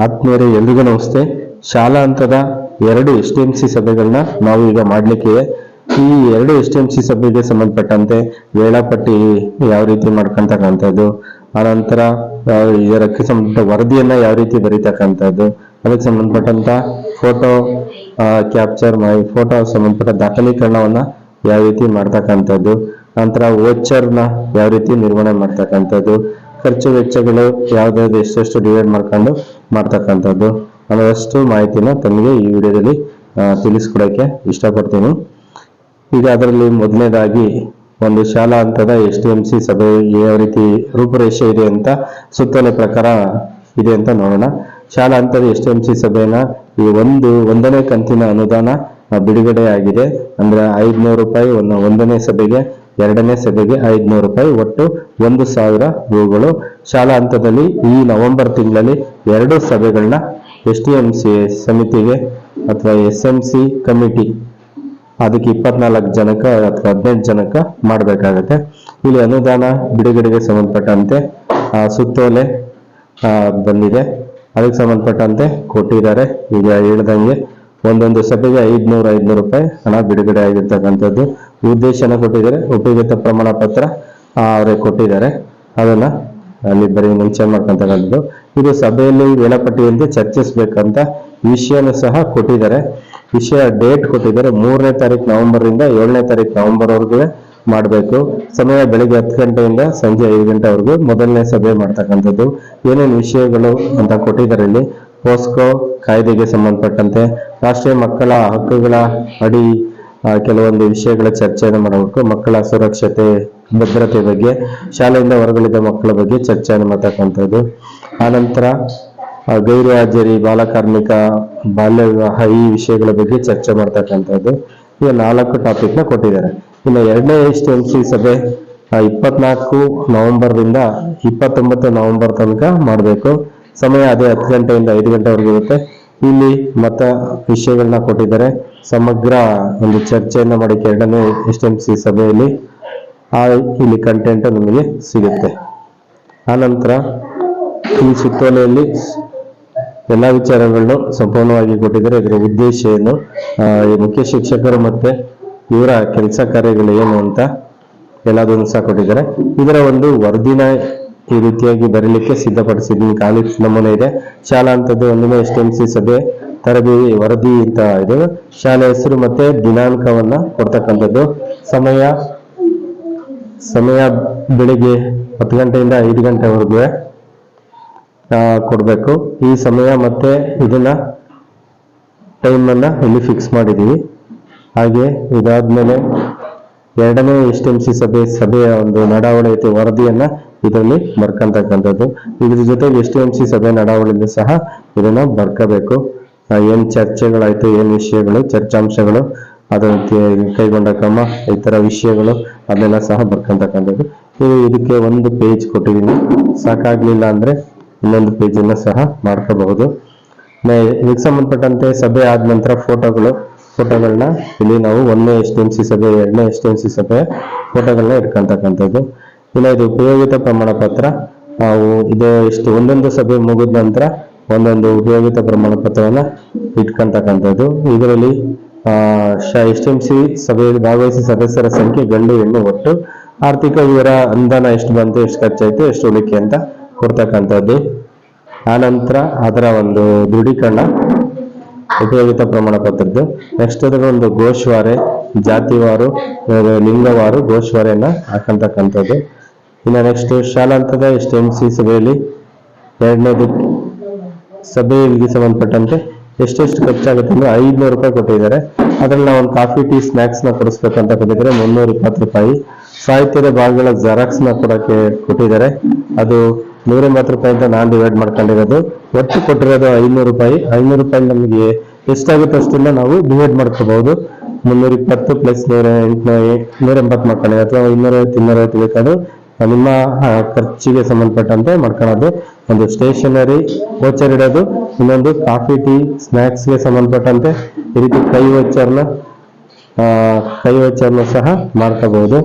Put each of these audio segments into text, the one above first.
ಆತ್ಮೀಯರೇ, ಎಲ್ರಿಗೂ ನಮಸ್ತೆ. ಶಾಲಾ ಹಂತದ ಎರಡು ಎಸ್ ಟಿ ಎಂ ಸಿ ಸಭೆಗಳನ್ನ ನಾವು ಈಗ ಮಾಡ್ಲಿಕ್ಕೆ ಈ ಎರಡು ಎಸ್ ಟಿ ಎಂ ಸಿ ಸಭೆಗೆ ಸಂಬಂಧಪಟ್ಟಂತೆ ವೇಳಾಪಟ್ಟಿ ಯಾವ ರೀತಿ ಮಾಡ್ಕೊಂತಕ್ಕಂಥದ್ದು ಆನಂತರ ಇದಕ್ಕೆ ಸಂಬಂಧಪಟ್ಟ ವರದಿಯನ್ನ ಯಾವ ರೀತಿ ಬರೀತಕ್ಕಂಥದ್ದು, ಅದಕ್ಕೆ ಸಂಬಂಧಪಟ್ಟಂತ ಫೋಟೋ ಕ್ಯಾಪ್ಚರ್ ಮಾಡಿ ಫೋಟೋ ಸಂಬಂಧಪಟ್ಟ ದಾಖಲೀಕರಣವನ್ನ ಯಾವ ರೀತಿ ಮಾಡ್ತಕ್ಕಂಥದ್ದು, ನಂತರ ವೋಚರ್ನ ಯಾವ ರೀತಿ ನಿರ್ವಹಣೆ ಮಾಡ್ತಕ್ಕಂಥದ್ದು ಖರ್ಚು ವೆಚ್ಚಗಳು ಯಾವ್ದಾದ್ರು ಎಷ್ಟೆಷ್ಟು ಡಿವೈಡ್ ಮಾಡ್ಕೊಂಡು ಮಾಡ್ತಕ್ಕಂಥದ್ದು ಅನ್ನೋದಷ್ಟು ಮಾಹಿತಿನ ತಮಗೆ ಈ ವಿಡಿಯೋದಲ್ಲಿ ತಿಳಿಸ್ಕೊಡೋಕ್ಕೆ ಇಷ್ಟಪಡ್ತೀನಿ. ಈಗ ಅದರಲ್ಲಿ ಮೊದಲನೇದಾಗಿ ಒಂದು ಶಾಲಾ ಹಂತದ ಎಸ್ ಡಿ ಎಂ ಸಿ ಸಭೆ ಯಾವ ರೀತಿ ರೂಪುರೇಷೆ ಇದೆ ಅಂತ, ಸುತ್ತಲೇ ಪ್ರಕಾರ ಇದೆ ಅಂತ ನೋಡೋಣ. ಶಾಲಾ ಹಂತದ ಎಸ್ ಟಿ ಎಂ ಸಿ ಸಭೆನ ಈ ಒಂದು, ಒಂದನೇ ಕಂತಿನ ಅನುದಾನ ಬಿಡುಗಡೆ ಆಗಿದೆ ಅಂದ್ರೆ ಐದ್ನೂರು ರೂಪಾಯಿ ಒಂದು ಒಂದನೇ ಸಭೆಗೆ ಎರಡನೇ ಸಭೆಗೆ ಐದ್ನೂರು ರೂಪಾಯಿ, ಒಟ್ಟು ಒಂದು ಸಾವಿರ ರೂಗಳು ಶಾಲಾ ಹಂತದಲ್ಲಿ ಈ ನವೆಂಬರ್ ತಿಂಗಳಲ್ಲಿ ಎರಡು ಸಭೆಗಳನ್ನ ಎಸ್ ಟಿ ಎಂ ಸಿ ಸಮಿತಿಗೆ ಅಥವಾ ಎಸ್ ಎಂ ಸಿ ಕಮಿಟಿ, ಅದಕ್ಕೆ ಇಪ್ಪತ್ನಾಲ್ಕು ಜನಕ್ಕ ಅಥವಾ ಹದಿನೆಂಟು ಜನಕ್ಕ ಮಾಡಬೇಕಾಗತ್ತೆ. ಇಲ್ಲಿ ಅನುದಾನ ಬಿಡುಗಡೆಗೆ ಸಂಬಂಧಪಟ್ಟಂತೆ ಸುತ್ತೋಲೆ ಬಂದಿದೆ. ಅದಕ್ಕೆ ಸಂಬಂಧಪಟ್ಟಂತೆ ಕೊಟ್ಟಿದ್ದಾರೆ. ಈಗ ಹೇಳ್ದಂಗೆ ಒಂದೊಂದು ಸಭೆಗೆ ಐದ್ನೂರ, ಐದ್ನೂರು ರೂಪಾಯಿ ಹಣ ಬಿಡುಗಡೆ ಆಗಿರ್ತಕ್ಕಂಥದ್ದು. ಉದ್ದೇಶನ ಕೊಟ್ಟಿದ್ದಾರೆ. ಉಪಯುಕ್ತ ಪ್ರಮಾಣ ಪತ್ರ ಅವರೇ ಕೊಟ್ಟಿದ್ದಾರೆ. ಅದನ್ನ ಅಲ್ಲಿ ಬರೀ ಮುಂಚೆ ಮಾಡ್ಕೊಂತಕ್ಕಂಥದ್ದು. ಇದು ಸಭೆಯಲ್ಲಿ ವೇಳಾಪಟ್ಟಿಯಂತೆ ಚರ್ಚಿಸಬೇಕಂತ ವಿಷಯನ ಸಹ ಕೊಟ್ಟಿದ್ದಾರೆ. ವಿಷಯ ಡೇಟ್ ಕೊಟ್ಟಿದ್ದಾರೆ. ಮೂರನೇ ತಾರೀಕು ನವೆಂಬರ್ ಇಂದ ಏಳನೇ ತಾರೀಕು ನವೆಂಬರ್ ವರೆಗೂ ಮಾಡಬೇಕು. ಸಮಯ ಬೆಳಿಗ್ಗೆ ಹತ್ತು ಗಂಟೆಯಿಂದ ಸಂಜೆ ಐದು ಗಂಟೆವರೆಗೂ ಮೊದಲನೇ ಸಭೆ ಮಾಡ್ತಕ್ಕಂಥದ್ದು. ಏನೇನು ವಿಷಯಗಳು ಅಂತ ಕೊಟ್ಟಿದ್ದಾರೆ ಇಲ್ಲಿ? ಪೋಸ್ಕೋ ಕಾಯ್ದೆಗೆ ಸಂಬಂಧಪಟ್ಟಂತೆ ರಾಷ್ಟ್ರೀಯ ಮಕ್ಕಳ ಹಕ್ಕುಗಳ ಅಡಿ ಕೆಲವೊಂದು ವಿಷಯಗಳ ಚರ್ಚೆಯನ್ನು ಮಾಡಬೇಕು. ಮಕ್ಕಳ ಸುರಕ್ಷತೆ, ಭದ್ರತೆ ಬಗ್ಗೆ, ಶಾಲೆಯಿಂದ ಹೊರಗಳಿದ ಮಕ್ಕಳ ಬಗ್ಗೆ ಚರ್ಚೆಯನ್ನು ಮಾಡತಕ್ಕಂಥದ್ದು. ಆನಂತರ ಗೈರು ಹಾಜರಿ ಬಾಲಕಾರ್ಮಿಕ ಬಾಲ್ಯ ವಿವಾಹ ಈ ವಿಷಯಗಳ ಬಗ್ಗೆ ಚರ್ಚೆ ಮಾಡ್ತಕ್ಕಂಥದ್ದು. ಈಗ ನಾಲ್ಕು ಟಾಪಿಕ್ನ ಕೊಟ್ಟಿದ್ದಾರೆ. ಇನ್ನು ಎರಡನೇ ಎಸ್ ಎಂ ಸಿ ಸಭೆ ಇಪ್ಪತ್ನಾಲ್ಕು ನವೆಂಬರ್ ರಿಂದ ಇಪ್ಪತ್ತೊಂಬತ್ತು ನವೆಂಬರ್ ತನಕ ಮಾಡಬೇಕು. ಸಮಯ ಅದೇ ಹತ್ತು ಗಂಟೆಯಿಂದ ಐದು ಗಂಟೆವರೆಗೆ ಇರುತ್ತೆ. ಇಲ್ಲಿ ಮತ ವಿಷಯಗಳನ್ನ ಕೊಟ್ಟಿದ್ದಾರೆ. ಸಮಗ್ರ ಒಂದು ಚರ್ಚೆಯನ್ನು ಮಾಡಕ್ಕೆ ಎರಡನೇ ಎಸ್ ಎಂ ಸಿ ಸಭೆಯಲ್ಲಿ ಆ ಇಲ್ಲಿ ಕಂಟೆಂಟ್ ನಮಗೆ ಸಿಗುತ್ತೆ. ಆನಂತರ ಈ ಸುತ್ತೋಲೆಯಲ್ಲಿ ಎಲ್ಲ ವಿಚಾರಗಳನ್ನು ಸಂಪೂರ್ಣವಾಗಿ ಕೊಟ್ಟಿದ್ದಾರೆ. ಇದರ ಉದ್ದೇಶ ಏನು? ಮುಖ್ಯ ಶಿಕ್ಷಕರು ಮತ್ತೆ ಇವರ ಕೆಲಸ ಕಾರ್ಯಗಳು ಏನು ಅಂತ ಎಲ್ಲದನ್ನು ಸಹ ಕೊಟ್ಟಿದ್ದಾರೆ. ಇದರ ಒಂದು ವರದಿನ ಈ ರೀತಿಯಾಗಿ ಬರೀಲಿಕ್ಕೆ ಸಿದ್ಧಪಡಿಸಿದ್ದೀನಿ ಖಾಲಿ ನಮೂನೆ ಇದೆ. ಶಾಲಾ ಹಂತದ ಒಂದನೇ ಎಸ್ ಎಂ ಸಿ ಸಭೆ, ತರಬೇತಿ ವರದಿ ಅಂತ ಇದೆ. ಶಾಲೆ ಹೆಸರು ಮತ್ತೆ ದಿನಾಂಕವನ್ನ ಕೊಡ್ತಕ್ಕಂಥದ್ದು. ಸಮಯ ಸಮಯ ಬೆಳಿಗ್ಗೆ ಹತ್ತು ಗಂಟೆಯಿಂದ ಐದು ಗಂಟೆವರೆಗೂ ಕೊಡ್ಬೇಕು. ಈ ಸಮಯ ಮತ್ತೆ ಇದನ್ನ ಟೈಮ್ ಅನ್ನ ಇಲ್ಲಿ ಫಿಕ್ಸ್ ಮಾಡಿದೀವಿ ಹಾಗೆ ಇದಾದ್ಮೇಲೆ ಎರಡನೇ ಎಸ್ ಎಂ ಸಿ ಸಭೆ, ಸಭೆಯ ಒಂದು ನಡಾವಳಿ ವರದಿಯನ್ನ ಇದರಲ್ಲಿ ಬರ್ಕಂತಕ್ಕಂಥದ್ದು. ಇದ್ರ ಜೊತೆಗೆ ಎಸ್ ಎಂ ಸಿ ಸಭೆ ನಡಾವಳಿಯಿಂದ ಸಹ ಇದನ್ನ ಬರ್ಕಬೇಕು. ಏನ್ ಚರ್ಚೆಗಳಾಯ್ತು, ಏನ್ ವಿಷಯಗಳು, ಚರ್ಚಾಂಶಗಳು, ಅದನ್ನ ಕೈಗೊಂಡ ಕ್ರಮ, ಈ ತರ ವಿಷಯಗಳು, ಅದನ್ನೆಲ್ಲ ಸಹ ಬರ್ಕಂತಕ್ಕಂಥದ್ದು. ಇದು ಇದಕ್ಕೆ ಒಂದು ಪೇಜ್ ಕೊಟ್ಟಿದ್ದೀನಿ. ಸಾಕಾಗ್ಲಿಲ್ಲ ಅಂದ್ರೆ ಇನ್ನೊಂದು ಪೇಜ್ ಅನ್ನ ಸಹ ಮಾಡ್ಕೋಬಹುದು. ಇದಕ್ಕೆ ಸಂಬಂಧಪಟ್ಟಂತೆ ಸಭೆ ಆದ ನಂತರ ಫೋಟೋಗಳು ಫೋಟೋಗಳನ್ನ ಇಲ್ಲಿ ನಾವು ಒಂದನೇ ಎಸ್ ಎಂ ಸಿ ಸಭೆ, ಎರಡನೇ ಎಸ್ ಎಂ ಸಿ ಸಭೆ ಫೋಟೋಗಳನ್ನ ಇಟ್ಕೊಂತಕ್ಕಂಥದ್ದು. ಇನ್ನು ಇದು ಉಪಯೋಗಿತ ಪ್ರಮಾಣ ಪತ್ರ ನಾವು ಇದು ಎಷ್ಟು, ಒಂದೊಂದು ಸಭೆ ಮುಗಿದ ನಂತರ ಒಂದೊಂದು ಉಪಯೋಗಿತ ಪ್ರಮಾಣ ಪತ್ರವನ್ನ ಇಟ್ಕೊಂತಕ್ಕಂಥದ್ದು. ಇದರಲ್ಲಿ ಎಸ್ ಎಂ ಸಿ ಸಭೆಯಲ್ಲಿ ಭಾಗವಹಿಸಿ ಸದಸ್ಯರ ಸಂಖ್ಯೆ, ಗಂಡು, ಹೆಣ್ಣು, ಒಟ್ಟು ಆರ್ಥಿಕ ವಿವರ, ಅನುದಾನ ಎಷ್ಟು ಬಂತು, ಎಷ್ಟು ಖರ್ಚಾಯ್ತು, ಎಷ್ಟು ಉಳಿಕೆ ಅಂತ ಕೊಡ್ತಕ್ಕಂಥದ್ದು. ಆನಂತರ ಅದರ ಒಂದು ದೃಢೀಕರಣ ಉಪಯೋಗಿತ ಪ್ರಮಾಣ ಪತ್ರದ್ದು ನೆಕ್ಸ್ಟ್ ಅದರ ಒಂದು ಗೋಶ್ವಾರೆ ಜಾತಿವಾರು, ಲಿಂಗವಾರು ಘೋಷವಾರೆಯನ್ನ ಹಾಕಂತಕ್ಕಂಥದ್ದು. ಇನ್ನು ನೆಕ್ಸ್ಟ್ ಶಾಲಾಂತದ ಎಸ್ ಎಂ ಸಿ ಸಭೆಯಲ್ಲಿ ಎರಡನೇದು ಸಭೆಗೆ ಸಂಬಂಧಪಟ್ಟಂತೆ ಎಷ್ಟೆಷ್ಟು ಖರ್ಚಾಗುತ್ತೆ ಅಂದ್ರೆ ಐದುನೂರು ರೂಪಾಯಿ ಕೊಟ್ಟಿದ್ದಾರೆ. ಅದ್ರಲ್ಲಿ ನಾವು ಒಂದು ಕಾಫಿ ಟೀ ಸ್ನಾಕ್ಸ್ನ ಕೊಡಿಸ್ಬೇಕಂತ ಕೊಟ್ಟಿದ್ದಾರೆ. ಮುನ್ನೂರ ಇಪ್ಪತ್ತು ರೂಪಾಯಿ. ಸಾಹಿತ್ಯದ ಭಾಗಗಳ ಜೆರಾಕ್ಸ್ನ ಕೊಡಕ್ಕೆ ಕೊಟ್ಟಿದ್ದಾರೆ. ಅದು ನೂರ ಎಂಬತ್ತು ರೂಪಾಯಿ ಅಂತ ನಾನ್ ಡಿವೈಡ್ ಮಾಡ್ಕೊಂಡಿರೋದು. ಒಟ್ಟು ಕೊಟ್ಟಿರೋದು ಐನೂರು ರೂಪಾಯಿ. ಐನೂರು ರೂಪಾಯಿ ನಮಗೆ ಎಷ್ಟಾಗುತ್ತೆ ಅಷ್ಟನ್ನ ನಾವು ಡಿವೈಡ್ ಮಾಡ್ಕೋಬಹುದು. ಮುನ್ನೂರ ಇಪ್ಪತ್ತು ಪ್ಲಸ್ ನೂರ ಎಂಟು, ನೂರ ಎಂಬತ್ತು ಮಾಡ್ಕೊಳ್ಳಿ ಅಥವಾ ಇನ್ನೂರ ಐವತ್ತು ಬೇಕಾದ್ರೂ ನಿಮ್ಮ ಖರ್ಚಿಗೆ ಸಂಬಂಧಪಟ್ಟಂತೆ ಮಾಡ್ಕೊಳ್ಳೋದು ಒಂದು ಸ್ಟೇಷನರಿ ವೋಚರ್ ಇಡೋದು. ಇನ್ನೊಂದು ಕಾಫಿ ಟೀ ಸ್ನಾಕ್ಸ್ಗೆ ಸಂಬಂಧಪಟ್ಟಂತೆ ಈ ರೀತಿ ಕೈ ವೋಚರ್ನ ಕೈ ವೋಚರ್ನ ಸಹ ಮಾಡ್ಕೋಬಹುದು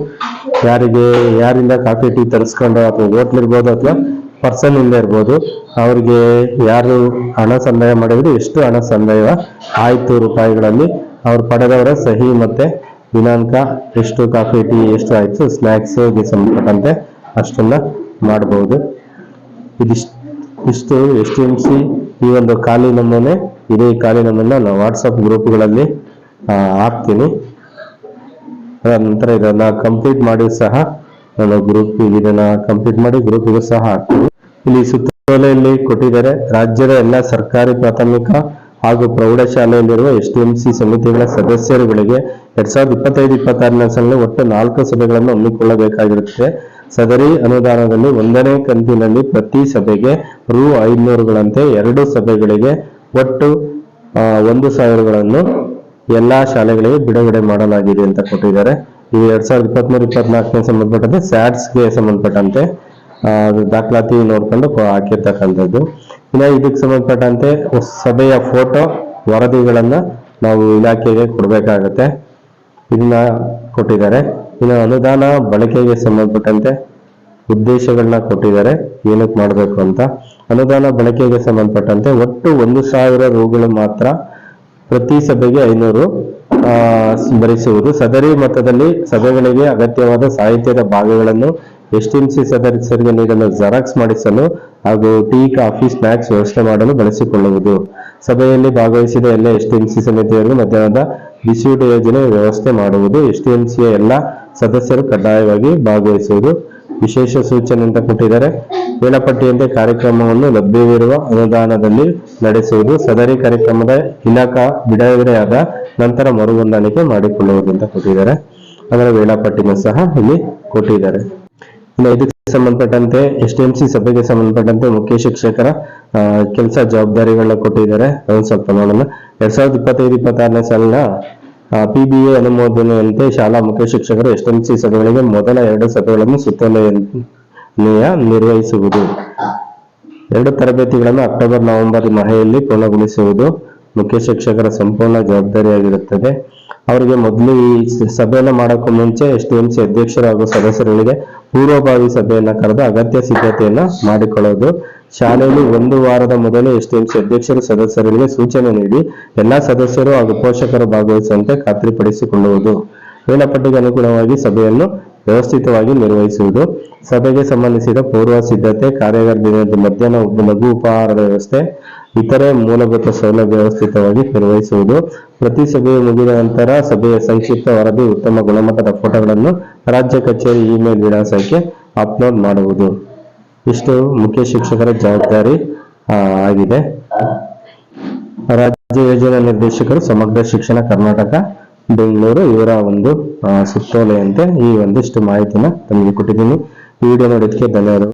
ಯಾರಿಗೆ, ಯಾರಿಂದ ಕಾಫಿ ಟೀ ತರಿಸ್ಕೊಂಡು ಅಥವಾ ಹೋಟ್ಲ್ ಇರ್ಬೋದು ಅಥವಾ ಪರ್ಸನ್ ಇಂದ ಇರ್ಬೋದು, ಅವ್ರಿಗೆ ಯಾರು ಹಣ ಸಂದಾಯ ಮಾಡಿದ್ರು, ಎಷ್ಟು ಹಣ ಸಂದಾಯ? ಆಯ್ತು ರೂಪಾಯಿಗಳಲ್ಲಿ ಅವ್ರು ಪಡೆದವರ ಸಹಿ ಮತ್ತೆ ದಿನಾಂಕ, ಎಷ್ಟು ಕಾಫಿ ಟೀ, ಎಷ್ಟು ಆಯಿತು ಸ್ನ್ಯಾಕ್ಸ್ಗೆ ಸಂಬಂಧಪಟ್ಟಂತೆ ಅಷ್ಟನ್ನ ಮಾಡಬಹುದು ಇದಿಷ್ಟು, ಇಷ್ಟು ಎಸ್ ಟಿ ಎಂ ಸಿ ಈ ಒಂದು ಖಾಲಿ ನಮೂನೆ ಇದೇ ಖಾಲಿ ನಮೂನೆ ನಾನು ವಾಟ್ಸಪ್ ಗ್ರೂಪ್ಗಳಲ್ಲಿ ಹಾಕ್ತೀನಿ. ನಂತರ ಇದನ್ನ ಕಂಪ್ಲೀಟ್ ಮಾಡಿ ಸಹ ನಾನು ಗ್ರೂಪ್ ಇದನ್ನ ಕಂಪ್ಲೀಟ್ ಮಾಡಿ ಗ್ರೂಪ್ಗೂ ಸಹ ಹಾಕ್ತೀನಿ. ಇಲ್ಲಿ ಸುತ್ತೋಲೆಯಲ್ಲಿ ಕೊಟ್ಟಿದ್ದಾರೆ, ರಾಜ್ಯದ ಎಲ್ಲ ಸರ್ಕಾರಿ ಪ್ರಾಥಮಿಕ ಹಾಗೂ ಪ್ರೌಢಶಾಲೆಯಲ್ಲಿರುವ ಎಸ್ ಟಿ ಎಂ ಸಿ ಸಮಿತಿಗಳ ಸದಸ್ಯರುಗಳಿಗೆ ಎರಡ್ ಸಾವಿರದ ಇಪ್ಪತ್ತೈದು, ಇಪ್ಪತ್ತಾರನೇ ಸಾಲಿನ ಒಟ್ಟು ನಾಲ್ಕು ಸಭೆಗಳನ್ನು ಹಮ್ಮಿಕೊಳ್ಳಬೇಕಾಗಿರುತ್ತದೆ. ಸದರಿ ಅನುದಾನದಲ್ಲಿ ಒಂದನೇ ಕಂತಿನಲ್ಲಿ ಪ್ರತಿ ಸಭೆಗೆ ರು ಐನೂರುಗಳಂತೆ ಎರಡು ಸಭೆಗಳಿಗೆ ಒಟ್ಟು ಒಂದು ಸಾವಿರಗಳನ್ನು ಎಲ್ಲಾ ಶಾಲೆಗಳಿಗೆ ಬಿಡುಗಡೆ ಮಾಡಲಾಗಿದೆ ಅಂತ ಕೊಟ್ಟಿದ್ದಾರೆ. ಇದು ಎರಡ್ ಸಾವಿರದ ಇಪ್ಪತ್ಮೂರು, ಇಪ್ಪತ್ನಾಲ್ಕನೇ ಸಂಬಂಧಪಟ್ಟಂತೆ, ಸ್ಯಾಟ್ಸ್ಗೆ ಸಂಬಂಧಪಟ್ಟಂತೆ ದಾಖಲಾತಿ ನೋಡ್ಕೊಂಡು ಹಾಕಿರ್ತಕ್ಕಂಥದ್ದು. ಇನ್ನು ಇದಕ್ಕೆ ಸಂಬಂಧಪಟ್ಟಂತೆ ಸಭೆಯ ಫೋಟೋ ವರದಿಗಳನ್ನ ನಾವು ಇಲಾಖೆಗೆ ಕೊಡಬೇಕಾಗತ್ತೆ. ಇದನ್ನ ಕೊಟ್ಟಿದ್ದಾರೆ. ಇನ್ನು ಅನುದಾನ ಬಳಕೆಗೆ ಸಂಬಂಧಪಟ್ಟಂತೆ ಉದ್ದೇಶಗಳನ್ನ ಕೊಟ್ಟಿದ್ದಾರೆ. ಏನಕ್ಕೆ ಮಾಡಬೇಕು ಅಂತ. ಅನುದಾನ ಬಳಕೆಗೆ ಸಂಬಂಧಪಟ್ಟಂತೆ ಒಟ್ಟು ಒಂದು ಸಾವಿರ ರೂಗಳು ಮಾತ್ರ ಪ್ರತಿ ಸಭೆಗೆ ಐನೂರು ಭರಿಸುವುದು. ಸದರಿ ಮತದಲ್ಲಿ ಸಭೆಗಳಿಗೆ ಅಗತ್ಯವಾದ ಸಾಹಿತ್ಯದ ಭಾಗಗಳನ್ನು ಎಸ್ಟಿಎಂಸಿ ಸದಸ್ಯರಿಗೆ ನೀಡಲು ಜೆರಾಕ್ಸ್ ಮಾಡಿಸಲು ಹಾಗೂ ಟೀ, ಕಾಫಿ, ಸ್ನಾಕ್ಸ್ ವ್ಯವಸ್ಥೆ ಮಾಡಲು ಬಳಸಿಕೊಳ್ಳುವುದು. ಸಭೆಯಲ್ಲಿ ಭಾಗವಹಿಸಿದ ಎಲ್ಲ ಎಸ್ಟಿಎಂಸಿ ಸಮಿತಿಯವರು ಮಧ್ಯಾಹ್ನದ ಬಿಸಿಯೂಟ ಯೋಜನೆ ವ್ಯವಸ್ಥೆ ಮಾಡುವುದು. ಎಸ್ಟಿಎಂಸಿಯ ಎಲ್ಲ ಸದಸ್ಯರು ಕಡ್ಡಾಯವಾಗಿ ಭಾಗವಹಿಸುವುದು. ವಿಶೇಷ ಸೂಚನೆ ಅಂತ ಕೊಟ್ಟಿದ್ದಾರೆ. ವೇಳಾಪಟ್ಟಿಯಂತೆ ಕಾರ್ಯಕ್ರಮವನ್ನು ಲಭ್ಯವಿರುವ ಅನುದಾನದಲ್ಲಿ ನಡೆಸುವುದು. ಸದರಿ ಕಾರ್ಯಕ್ರಮದ ಇಲಾಖಾ ಬಿಡುಗಡೆಯಾದ ನಂತರ ಮರು ಹೊಂದಾಣಿಕೆ ಮಾಡಿಕೊಳ್ಳುವುದು ಅಂತ ಕೊಟ್ಟಿದ್ದಾರೆ. ಅದರ ವೇಳಾಪಟ್ಟಿನೂ ಸಹ ಇಲ್ಲಿ ಕೊಟ್ಟಿದ್ದಾರೆ. ಇದಕ್ಕೆ ಸಂಬಂಧಪಟ್ಟಂತೆ ಎಸ್ ಡಿ ಎಂ ಸಿ ಸಭೆಗೆ ಸಂಬಂಧಪಟ್ಟಂತೆ ಮುಖ್ಯ ಶಿಕ್ಷಕರ ಕೆಲಸ ಜವಾಬ್ದಾರಿಗಳನ್ನ ಕೊಟ್ಟಿದ್ದಾರೆ. ಅದನ್ನು ಸ್ವಲ್ಪ ನೋಡೋಣ. ಎರಡ್ ಸಾವಿರದ ಇಪ್ಪತ್ತೈದು, ಇಪ್ಪತ್ತಾರನೇ ಸಾಲಿನ ಪಿಬಿಎ ಅನುಮೋದನೆಯಂತೆ ಶಾಲಾ ಮುಖ್ಯ ಶಿಕ್ಷಕರು ಎಸ್ ಎಂ ಸಿ ಸಭೆಗಳಿಗೆ ಮೊದಲ ಎರಡು ಸಭೆಗಳನ್ನು ಸುತ್ತೋಲೆಯ ನಿರ್ವಹಿಸುವುದು. ಎರಡು ತರಬೇತಿಗಳನ್ನು ಅಕ್ಟೋಬರ್, ನವೆಂಬರ್ ಮಹೆಯಲ್ಲಿ ಪೂರ್ಣಗೊಳಿಸುವುದು ಮುಖ್ಯ ಶಿಕ್ಷಕರ ಸಂಪೂರ್ಣ ಜವಾಬ್ದಾರಿಯಾಗಿರುತ್ತದೆ. ಅವರಿಗೆ ಮೊದಲು ಈ ಸಭೆಯನ್ನು ಸಭೆಯನ್ನ ಮಾಡೋಕ್ಕೂ ಮುಂಚೆ ಎಸ್ ಡಿ ಎಂ ಸಿ ಅಧ್ಯಕ್ಷರು ಹಾಗೂ ಸದಸ್ಯರುಗಳಿಗೆ ಪೂರ್ವಭಾವಿ ಸಭೆಯನ್ನ ಕರೆದು ಅಗತ್ಯ ಸಿದ್ಧತೆಯನ್ನ ಮಾಡಿಕೊಳ್ಳೋದು. ಶಾಲೆಯಲ್ಲಿ ಒಂದು ವಾರದ ಮೊದಲು ಎಸ್ ಟಿ ಅಧ್ಯಕ್ಷರು, ಸದಸ್ಯರಿಗೆ ಸೂಚನೆ ನೀಡಿ ಎಲ್ಲಾ ಸದಸ್ಯರು ಹಾಗೂ ಪೋಷಕರು ಭಾಗವಹಿಸುವಂತೆ ಖಾತ್ರಿಪಡಿಸಿಕೊಳ್ಳುವುದು. ವೇಳಾಪಟ್ಟಿಗೆ ಅನುಗುಣವಾಗಿ ಸಭೆಯನ್ನು ವ್ಯವಸ್ಥಿತವಾಗಿ ನಿರ್ವಹಿಸುವುದು. ಸಭೆಗೆ ಸಂಬಂಧಿಸಿದ ಪೂರ್ವ ಸಿದ್ಧತೆ, ಕಾರ್ಯಗಾರ ದಿನದ ಮಧ್ಯಾಹ್ನ ಲಘು ಉಪಹಾರದ ವ್ಯವಸ್ಥೆ ಇತರೆ ಮೂಲಭೂತ ಸೌಲಭ್ಯ ವ್ಯವಸ್ಥಿತವಾಗಿ ನಿರ್ವಹಿಸುವುದು. ಪ್ರತಿ ಸಭೆಯ ಮುಗಿದ ನಂತರ ಸಭೆಯ ಸಂಕ್ಷಿಪ್ತ ವರದಿ, ಉತ್ತಮ ಗುಣಮಟ್ಟದ ಫೋಟೋಗಳನ್ನು ರಾಜ್ಯ ಕಚೇರಿ ಇಮೇಲ್ ವಿಳಾಸಕ್ಕೆ ಅಪ್ಲೋಡ್ ಮಾಡುವುದು. ಇಷ್ಟು. ಮುಖ್ಯ ಶಿಕ್ಷಕರ ಜವಾಬ್ದಾರಿ ಆಗಿದೆ. ರಾಜ್ಯ ಯೋಜನಾ ನಿರ್ದೇಶಕರು ಸಮಗ್ರ ಶಿಕ್ಷಣ ಕರ್ನಾಟಕ, ಬೆಂಗಳೂರು. ಇವರ ಒಂದು ಸುತ್ತೋಲೆಯಂತೆ ಈ ಒಂದಿಷ್ಟು ಮಾಹಿತಿನ ತಮಗೆ ಕೊಟ್ಟಿದ್ದೀನಿ. ವಿಡಿಯೋ ನೋಡೋದಕ್ಕೆ ಧನ್ಯವಾದಗಳು.